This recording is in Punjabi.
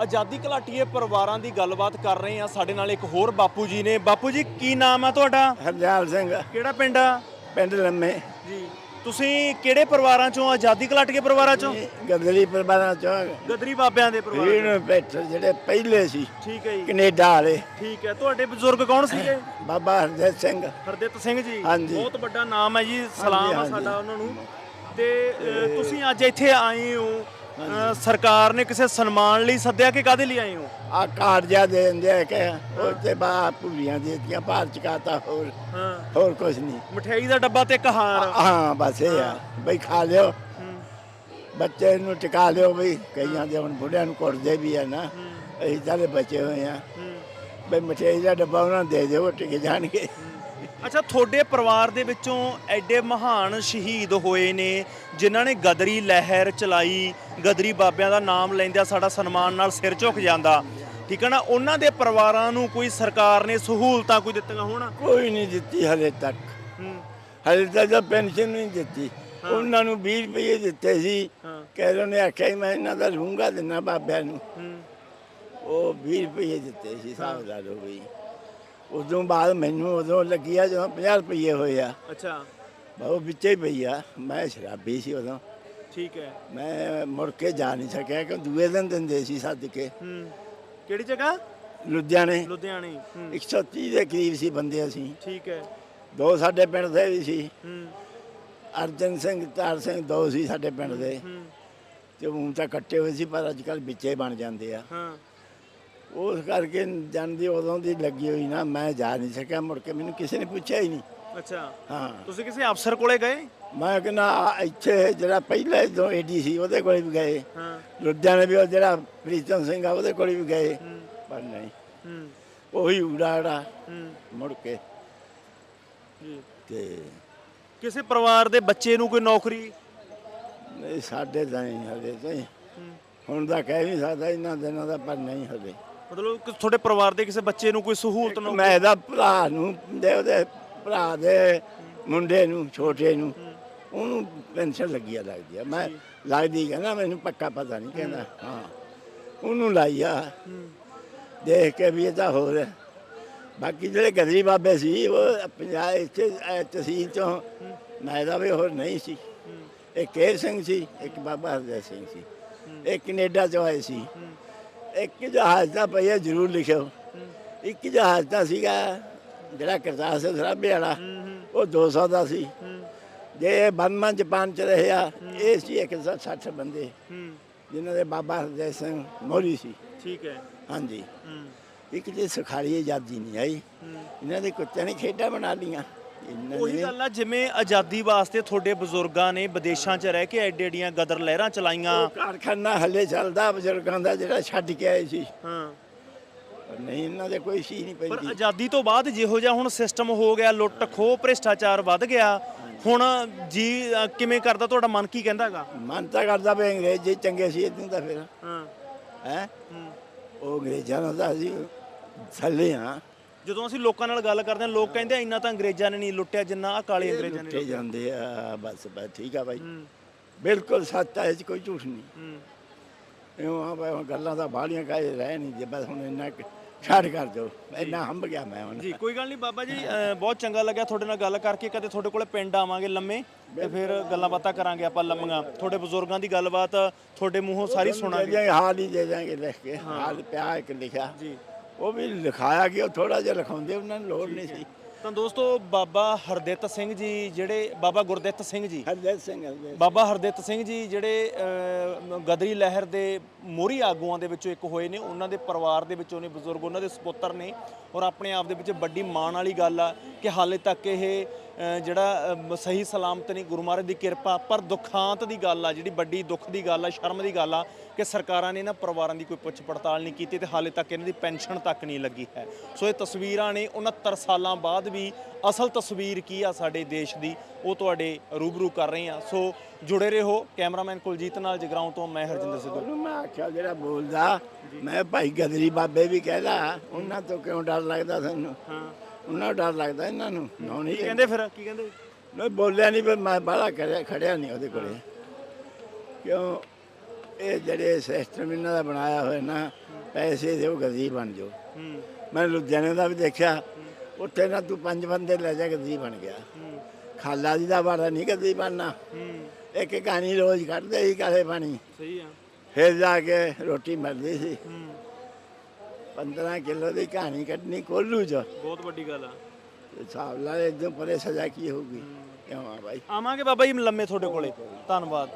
ਆਜ਼ਾਦੀ ਘਲਾਟੀਏ ਪਰਿਵਾਰਾਂ ਦੀ ਗੱਲਬਾਤ ਕਰ ਰਹੇ ਆ ਸਾਡੇ ਨਾਲ ਇੱਕ ਹੋਰ ਬਾਪੂ ਜੀ ਨੇ। ਬਾਪੂ ਜੀ ਕੀ ਨਾਮ ਆ ਤੁਹਾਡਾ? ਹਰਜਾਲ ਸਿੰਘ। ਕਿਹੜਾ ਪਿੰਡ ਆ? ਪਿੰਡ ਲੰਮੇ। ਜੀ। ਤੁਸੀਂ ਕਿਹੜੇ ਪਰਿਵਾਰਾਂ ਚੋਂ? ਆਜ਼ਾਦੀ ਘਲਾਟੀਏ ਪਰਿਵਾਰਾਂ ਚੋਂ? ਗਦਰੀ ਪਰਿਵਾਰਾਂ ਚੋਂ। ਗਦਰੀ ਬਾਬਿਆਂ ਦੇ ਪਰਿਵਾਰ ਵੀਰ ਪੇਟ ਜਿਹੜੇ ਪਹਿਲੇ ਸੀ ਠੀਕ ਹੈ ਜੀ। ਕੈਨੇਡਾ ਵਾਲੇ। ਠੀਕ ਹੈ। ਤੁਹਾਡੇ ਬਜ਼ੁਰਗ ਕੌਣ ਸੀਗੇ? ਬਾਬਾ ਹਰਜੀਤ ਸਿੰਘ। ਹਰਦਿੱਤ ਸਿੰਘ ਜੀ। ਹਾਂਜੀ। ਬਹੁਤ ਵੱਡਾ ਨਾਮ ਹੈ ਜੀ। ਸਲਾਮ ਆ ਹਾਂਜੀ। ਸਾਡਾ ਉਹਨਾਂ ਨੂੰ। ਤੇ ਅ, ਤੁਸੀਂ ਅੱਜ ਇੱਥੇ ਆਏ ਹੋ। ਅ, ਸਰਕਾਰ ਨੇ ਕਿਸੇ ਸਨਮਾਨ ਲਈ ਸੱਦਿਆ ਕਿ ਕਾਦੇ ਲਈ ਆਏ ਹੋ? ਆ ਕਾਰਜਾ ਦੇ ਦਿੰਦੇ ਆ ਕਿ ਉਹ ਤੇ ਬਾ ਭੁੱਲੀਆਂ ਦੇ ਦਿੱਤੀਆਂ ਭਾਰ ਚਕਾਤਾ ਹੋਰ ਹਾਂ। ਹੋਰ ਕੁਝ ਨਹੀਂ। ਮਠਿਆਈ ਦਾ ਡੱਬਾ ਤੇ ਇੱਕ ਹਾਰ। ਹਾਂ ਬਸ ਇਹ ਆ। ਬਈ ਖਾ ਲਿਓ। ਹੂੰ, ਬੱਚੇ ਨੂੰ ਟਿਕਾ ਲਿਓ ਬਈ। ਕਈਆਂ ਦੇ ਹੁਣ ਬੁੱਢਿਆਂ ਨੂੰ ਕੁੱਟਦੇ ਵੀ ਆ ਨਾ। ਅਸੀਂ ਸਾਰੇ ਬਚੇ ਹੋਏ ਆ। ਹੂੰ। ਬਈ ਮਠਿਆਈ ਦਾ ਡੱਬਾ ਉਹਨਾਂ ਨੂੰ ਦੇ ਦਿਓ ਉਹ ਟਿਕ ਜਾਣਗੇ। ਅੱਛਾ ਤੁਹਾਡੇ ਪਰਿਵਾਰ ਦੇ ਵਿੱਚੋਂ ਐਡੇ ਮਹਾਨ ਸ਼ਹੀਦ ਹੋਏ ਨੇ ਜਿਨ੍ਹਾਂ ਨੇ ਗਦਰੀ ਲਹਿਰ ਚਲਾਈ ਗਦਰੀ ਬਾਬਿਆਂ ਦਾ ਨਾਮ ਲੈਂਦਿਆਂ ਸਾਡਾ ਸਨਮਾਨ ਨਾਲ ਸਿਰ ਝੁਕ ਜਾਂਦਾ। ਠੀਕ ਹੈ ਨਾ? ਉਹਨਾਂ ਦੇ ਪਰਿਵਾਰਾਂ ਨੂੰ ਕੋਈ ਸਰਕਾਰ ਨੇ ਸਹੂਲਤਾਂ ਕੋਈ ਦਿੱਤੀਆਂ ਹੋਣ? ਕੋਈ ਨਹੀਂ ਦਿੱਤੀ ਹਲੇ ਤੱਕ। ਹੂੰ। ਹਲੇ ਤੱਕ ਤਾਂ ਪੈਨਸ਼ਨ ਨਹੀਂ ਦਿੱਤੀ। ਉਹਨਾਂ ਨੂੰ 20 ਰੁਪਏ ਦਿੱਤੇ ਸੀ। ਹਾਂ। ਕਹਿ ਨੇ ਆਖਿਆ ਮੈਂ ਇਹਨਾਂ ਦਾ ਲੂੰਗਾ ਦਿੰਨਾ ਬਾਬਿਆਂ ਨੂੰ। ਹੂੰ। ਉਹ 20 ਰੁਪਏ ਦਿੱਤੇ ਸੀ ਲਾ ਲਓ ਵੀ ਉਦੋਂ ਬਾਅਦ ਮੈਨੂੰ ਉਦੋਂ ਲੱਗਿਆ ਜਦੋਂ 50 ਰੁਪਏ ਹੋਏ ਆ। ਅੱਛਾ। ਉਹ ਵਿੱਚੇ ਹੀ ਪਈ ਆ। ਮੈਂ ਸ਼ਰਾਬੀ ਸੀ ਉਦੋਂ। ਠੀਕ ਹੈ। ਮੈਂ ਮੁੜ ਕੇ ਜਾ ਨਹੀਂ ਸਕਿਆ ਕਿ ਦੂਏ ਦਿਨ ਦਿੰਦੇ ਸੀ ਸੱਦ ਕੇ। ਹੂੰ। ਕਿਹੜੀ ਜਗ੍ਹਾ? ਲੁਧਿਆਣੇ। ਲੁਧਿਆਣੇ ਹੂੰ। 130 ਦੇ ਕਰੀਬ ਸੀ ਬੰਦੇ ਅਸੀਂ। ਠੀਕ ਹੈ। ਦੋ ਸਾਡੇ ਪਿੰਡ ਦੇ ਵੀ ਸੀ। ਹੂੰ। ਅਰਜਨ ਸਿੰਘ ਤਾਰ ਸਿੰਘ ਦੋ ਸੀ ਸਾਡੇ ਪਿੰਡ ਦੇ। ਹੂੰ। ਤੇ ਹੁਣ ਤਾਂ ਇਕੱਠੇ ਹੋਏ ਸੀ ਪਰ ਅੱਜ ਕੱਲ ਵਿੱਚੇ ਬਣ ਜਾਂਦੇ ਆ। ਹਾਂ। ਉਸ ਕਰਕੇ ਜਾਂਦੀ ਉਦੋਂ ਦੀ ਲੱਗੀ ਹੋਈ ਨਾ ਮੈਂ ਜਾ ਨਹੀਂ ਸਕਿਆ ਮੁੜ ਕੇ ਮੈਨੂੰ ਕਿਸੇ ਨੇ ਪੁੱਛਿਆ ਹੀ ਨਹੀਂ। ਅੱਛਾ। ਹਾਂ। ਤੁਸੀਂ ਕਿਸੇ ਅਫਸਰ ਕੋਲੇ ਗਏ? ਮੈਂ ਕਹਿੰਦਾ ਇੱਥੇ ਜਿਹੜਾ ਪਹਿਲਾਂ ਜੋ ਏਡੀ ਸੀ ਉਹਦੇ ਕੋਲ ਵੀ ਗਏ। ਹਾਂ। ਲੁਧਿਆਣੇ ਵੀ ਉਹ ਜਿਹੜਾ ਪ੍ਰੀਤਮ ਸਿੰਘ ਆ ਉਹਦੇ ਕੋਲ ਵੀ ਗਏ। ਪਰ ਨਹੀਂ। ਹੂੰ। ਉਹੀ ਉਡਾੜਾ ਹੂੰ। ਮੁੜ ਕੇ। ਜੀ। ਤੇ ਕਿਸੇ ਪਰਿਵਾਰ ਦੇ ਬੱਚੇ ਨੂੰ ਕੋਈ ਨੌਕਰੀ? ਨਹੀਂ ਸਾਡੇ ਤਾਂ ਨਹੀਂ ਹਲੇ ਤਾਂ ਹੁਣ ਤਾਂ ਕਹਿ ਨਹੀਂ ਸਕਦਾ ਇਹਨਾਂ ਦਿਨਾਂ ਦਾ ਪਰ ਨਹੀਂ ਹਲੇ ਮਤਲਬ ਕਿ ਤੁਹਾਡੇ ਪਰਿਵਾਰ ਦੇ ਕਿਸੇ ਬੱਚੇ ਨੂੰ ਕੋਈ ਸਹੂਲਤ ਨਾ ਮੈਂ ਇਹਦਾ ਭਰਾ ਨੂੰ, ਦੇ ਉਹਦੇ ਭਰਾ ਦੇ ਮੁੰਡੇ ਨੂੰ, ਛੋਟੇ ਨੂੰ, ਉਹਨੂੰ ਪੈਨਸ਼ਨ ਲੱਗੀ ਆ, ਲੱਗਦੀ ਆ। ਮੈਂ ਲੱਗਦੀ ਕਹਿੰਦਾ, ਮੈਨੂੰ ਪੱਕਾ ਪਤਾ ਨਹੀਂ ਕਹਿੰਦਾ, ਹਾਂ। ਉਹਨੂੰ ਲਾਈ ਆ। ਦੇਖ ਕੇ ਵੀ ਇਹ ਤਾਂ ਹੋਰ ਹੈ। ਬਾਕੀ ਜਿਹੜੇ ਗਦਰੀ ਬਾਬੇ ਸੀ, ਉਹ ਪੰਜਾਬ ਇੱਥੇ ਤਹਿਸੀਲ ਚੋਂ ਮੈਂ ਦਾ ਵੀ ਹੋਰ ਨਹੀਂ ਸੀ। ਇੱਕ ਕੇਰ ਸਿੰਘ ਸੀ, ਇੱਕ ਬਾਬਾ ਹਰਦੇਵ ਸਿੰਘ ਸੀ। ਇਹ ਕੈਨੇਡਾ ਚੋਂ ਆਏ ਸੀ। ਇੱਕ ਜਹਾਜ਼ ਦਾ ਪਈਆ ਜ਼ਰੂਰ ਲਿਖਿਓ। ਇੱਕ ਜਹਾਜ਼ ਦਾ ਸੀਗਾ ਜਿਹੜਾ ਕਰਤਾਰ ਸਿੰਘ ਸਰਾਭੇ ਵਾਲਾ ਉਹ 200 ਦਾ ਸੀ। ਜੇ ਬਰਮਾ ਜਾਪਾਨ ਚ ਰਹਿਆ ਇਹ ਸੀ 160 ਬੰਦੇ ਜਿਨ੍ਹਾਂ ਦੇ ਬਾਬਾ ਹਰਦੇਵ ਸਿੰਘ ਮੋਰੀ ਸੀ। ਠੀਕ ਹੈ। ਹਾਂਜੀ। ਇੱਕ ਜੇ ਸੁਖਾਲੀ ਆਜ਼ਾਦੀ ਨਹੀਂ ਆਈ ਇਹਨਾਂ ਦੇ ਕੁੱਤਿਆਂ ਨੇ ਖੇਡਾਂ ਬਣਾ ਲੀਆਂ ਇਹਨਾਂ ਉਹੀ ਗੱਲ ਆ ਜਿਵੇਂ ਆਜ਼ਾਦੀ ਵਾਸਤੇ ਤੁਹਾਡੇ ਬਜ਼ੁਰਗਾਂ ਨੇ ਵਿਦੇਸ਼ਾਂ 'ਚ ਰਹਿ ਕੇ ਐਡੇ ਐਡੀਆਂ ਗਦਰ ਲਹਿਰਾਂ ਚਲਾਈਆਂ। ਉਹ ਕਾਰਖਾਨਾ ਹੱਲੇ ਚੱਲਦਾ ਬਜ਼ੁਰਗਾਂ ਦਾ ਜਿਹੜਾ ਛੱਡ ਕੇ ਆਏ ਸੀ। ਹਾਂ। ਪਰ ਨਹੀਂ ਇਹਨਾਂ ਦੇ ਕੋਈ ਸੀ ਨਹੀਂ ਪਰ ਪੈਂਦੀ। ਆਜ਼ਾਦੀ ਤੋਂ ਬਾਅਦ ਜਿਹੋ ਜਿਹਾ ਹੁਣ ਸਿਸਟਮ ਹੋ ਗਿਆ ਲੁੱਟ ਖੋਹ ਭ੍ਰਿਸ਼ਟਾਚਾਰ ਵੱਧ ਗਿਆ। ਹੁਣ ਜੀ ਅ, ਕਿਵੇਂ ਕਰਦਾ ਤੁਹਾਡਾ ਮਨ ਕੀ ਕਹਿੰਦਾਗਾ ਮਨ ਤਾਂ ਕਰਦਾ ਵੀ ਅੰਗਰੇਜ਼ ਜੀ ਚੰਗੇ ਸੀ ਇਦੋਂ ਤਾਂ ਫਿਰ। ਹਾਂ। ਹੈ? ਹੂੰ। ਉਹ ਅੰਗਰੇਜ਼ਾਂ ਨਾਲ ਤਾਂ ਅਸੀਂ ਥੱਲੇ ਆ। ਜਦੋਂ ਅਸੀਂ ਲੋਕਾਂ ਨਾਲ ਗੱਲ ਕਰਦੇ ਹਾਂ ਲੋਕ ਕਹਿੰਦੇ ਆ, ਇੰਨਾ ਤਾਂ ਅੰਗਰੇਜ਼ਾਂ ਨੇ ਨਹੀਂ ਲੁੱਟਿਆ ਜਿੰਨਾ ਆ ਕਾਲੇ ਅੰਗਰੇਜ਼ਾਂ ਨੇ ਲੁੱਟੇ ਜਾਂਦੇ ਆ ਬਸ ਬਸ ਠੀਕ ਆ ਬਾਈ। ਹੂੰ। ਬਿਲਕੁਲ ਸੱਚ ਹੈ ਇਹ 'ਚ ਕੋਈ ਝੂਠ ਨਹੀਂ। ਹੂੰ। ਇਉਂ ਆ ਹੁਣ ਗੱਲਾਂ ਤਾਂ ਬਾਹਲੀਆਂ ਕਾਹੇ ਰਹਿ ਨਹੀਂ ਜੇ ਬਸ ਹੁਣ ਇੰਨਾ ਕੁ ਛੱਡ ਕਰ ਦਿਓ। ਇੰਨਾ ਹੰਬ ਗਿਆ ਮੈਂ ਹੁਣ। ਜੀ ਕੋਈ ਗੱਲ ਨਹੀਂ ਬਾਬਾ ਜੀ ਅ, ਬਹੁਤ ਚੰਗਾ ਲੱਗਿਆ ਤੁਹਾਡੇ ਨਾਲ ਗੱਲ ਕਰਕੇ ਕਦੇ ਤੁਹਾਡੇ ਕੋਲੇ ਪਿੰਡ ਆਵਾਂਗੇ ਲੰਮੇ ਤੇ ਫਿਰ ਗੱਲਾਂ ਬਾਤਾਂ ਕਰਾਂਗੇ ਆਪਾਂ ਲੰਮੀਆਂ। ਤੁਹਾਡੇ ਬਜ਼ੁਰਗਾਂ ਦੀ ਗੱਲਬਾਤ ਤੁਹਾਡੇ ਮੂੰਹੋਂ ਸਾਰੀ ਦੇ ਸੁਣਾਂਗੇ। ਦਿਆਂਗੇ, ਹਾਲ ਹੀ ਦੇ ਦਾਂਗੇ ਲਿਖ ਕੇ ਹਾਲ ਪਿਆ ਇੱਕ ਲਿਖਿਆ। ਜੀ। ਉਹ ਵੀ ਲਿਖਾਇਆ ਕਿ ਉਹ ਥੋੜਾ ਜਿਹਾ ਲਿਖਾਉਂਦੇ ਉਹਨਾਂ ਨੂੰ ਲੋੜ ਨਹੀਂ ਸੀ। ਤਾਂ ਦੋਸਤੋ ਬਾਬਾ ਹਰਦਿੱਤ ਸਿੰਘ ਜੀ ਜਿਹੜੇ ਬਾਬਾ ਗੁਰਦਿੱਤ ਸਿੰਘ ਜੀ। ਹਰਜੀਤ ਸਿੰਘ ਬਾਬਾ ਹਰਦਿੱਤ ਸਿੰਘ ਜੀ ਜਿਹੜੇ ਅਹ, ਗਦਰੀ ਲਹਿਰ ਦੇ ਮੋਹਰੀ ਆਗੂਆਂ ਦੇ ਵਿੱਚੋਂ ਇੱਕ ਹੋਏ ਨੇ। ਉਹਨਾਂ ਦੇ ਪਰਿਵਾਰ ਦੇ ਵਿੱਚੋਂ ਨੇ ਬਜ਼ੁਰਗ ਉਹਨਾਂ ਦੇ ਸੁਪੁੱਤਰ ਨੇ। ਔਰ ਆਪਣੇ ਆਪ ਦੇ ਵਿੱਚ ਵੱਡੀ ਮਾਣ ਵਾਲੀ ਗੱਲ ਆ ਕਿ ਹਾਲੇ ਤੱਕ ਇਹ ਅਹ, ਜਿਹੜਾ ਸਹੀ ਸਲਾਮਤ ਨਹੀਂ ਗੁਰੂ ਮਹਾਰਾਜ ਦੀ ਕਿਰਪਾ। ਪਰ ਦੁਖਾਂਤ ਦੀ ਗੱਲ ਆ ਜਿਹੜੀ ਵੱਡੀ ਦੁੱਖ ਦੀ ਗੱਲ ਆ ਸ਼ਰਮ ਦੀ ਗੱਲ ਆ ਕਿ ਸਰਕਾਰਾਂ ਨੇ ਇਹਨਾਂ ਪਰਿਵਾਰਾਂ ਦੀ ਕੋਈ ਪੁੱਛ ਪੜਤਾਲ ਨਹੀਂ ਕੀਤੀ ਤੇ ਹਾਲੇ ਤੱਕ ਇਹਨਾਂ ਦੀ ਪੈਨਸ਼ਨ ਤੱਕ ਨਹੀਂ ਲੱਗੀ ਹੈ। ਸੋ ਇਹ ਤਸਵੀਰਾਂ ਨੇ 69 ਸਾਲਾਂ ਬਾਅਦ ਵੀ ਅਸਲ ਤਸਵੀਰ ਕੀ ਆ ਸਾਡੇ ਦੇਸ਼ ਦੀ ਉਹ ਤੁਹਾਡੇ ਰੂਬਰੂ ਕਰ ਰਹੇ ਆ। ਸੋ ਜੁੜੇ ਰਹੋ ਕੈਮਰਾਮੈਨ ਕੁਲਜੀਤ ਨਾਲ ਜਗਰਾਉਂ ਤੋਂ ਮੈਂ ਹਰਜਿੰਦਰ ਸਿੱਧੂ। ਉਹਨੂੰ ਮੈਂ ਆਖਿਆ ਜਿਹੜਾ ਬੋਲਦਾ ਮੈਂ ਭਾਈ ਗਦਰੀ ਬਾਬੇ ਵੀ ਕਹਿਦਾ ਉਹਨਾਂ ਤੋਂ ਕਿਉਂ ਡਰ ਲੱਗਦਾ ਸਾਨੂੰ? ਹਾਂ। ਉਹਨਾਂ ਨੂੰ ਡਰ ਲੱਗਦਾ ਇਹਨਾਂ ਨੂੰ? ਨਾ ਨਹੀਂ ਕੀ ਕਹਿੰਦੇ ਫਿਰ? ਕੀ ਕਹਿੰਦੇ? ਨਹੀਂ ਬੋਲਿਆ ਨਹੀਂ ਪਰ ਮੈਂ ਬਾਹਲਾ ਕਰਿਆ ਖੜਿਆ ਨਹੀਂ ਉਹਦੇ ਕੋਲੇ। ਕਿਉਂ? ਇਹ ਜਿਹੜੇ ਸਿਸਟਮ ਇਹਨਾਂ ਦਾ ਬਣਾਇਆ ਹੋਇਆ ਨਾ ਪੈਸੇ ਦਿਓ ਗਦੀ ਬਣ ਜਾਓ। ਹੂੰ। ਮੈਂ ਲੁਧਿਆਣੇ ਦਾ ਵੀ ਦੇਖਿਆ। ਉੱਥੇ ਨਾ ਤੂੰ ਪੰਜ ਬੰਦੇ ਲੈ ਜਾ ਗਦੀ ਬਣ ਗਿਆ। ਖਾਲਾ ਜੀ ਦਾ ਬਾੜਾ ਨਹੀਂ ਗਦੀ ਬਣਨਾ। ਇੱਕ ਕਹਾਣੀ ਰੋਜ਼ ਕੱਢਦੇ ਸੀ ਕਾਲੇ ਪਾਣੀ। ਸਹੀ ਆ। ਫਿਰ ਜਾ ਕੇ ਰੋਟੀ ਮਿਲਦੀ ਸੀ। ਹੂੰ। 15 ਕਿਲੋ ਦੀ ਕਹਾਣੀ ਕੱਢਣੀ ਕੋਲੂ ਚ। ਬਹੁਤ ਵੱਡੀ ਗੱਲ ਆ। ਹਿਸਾਬ ਲਾ ਇਦੋਂ ਪਰੇ ਸਜ਼ਾ ਕੀ ਹੋਊਗੀ? ਕਿਉਂ ਆ ਭਾਈ ਆਵਾਂਗੇ ਬਾਬਾ ਜੀ ਲੰਮੇ ਤੁਹਾਡੇ ਕੋਲੇ। ਧੰਨਵਾਦ।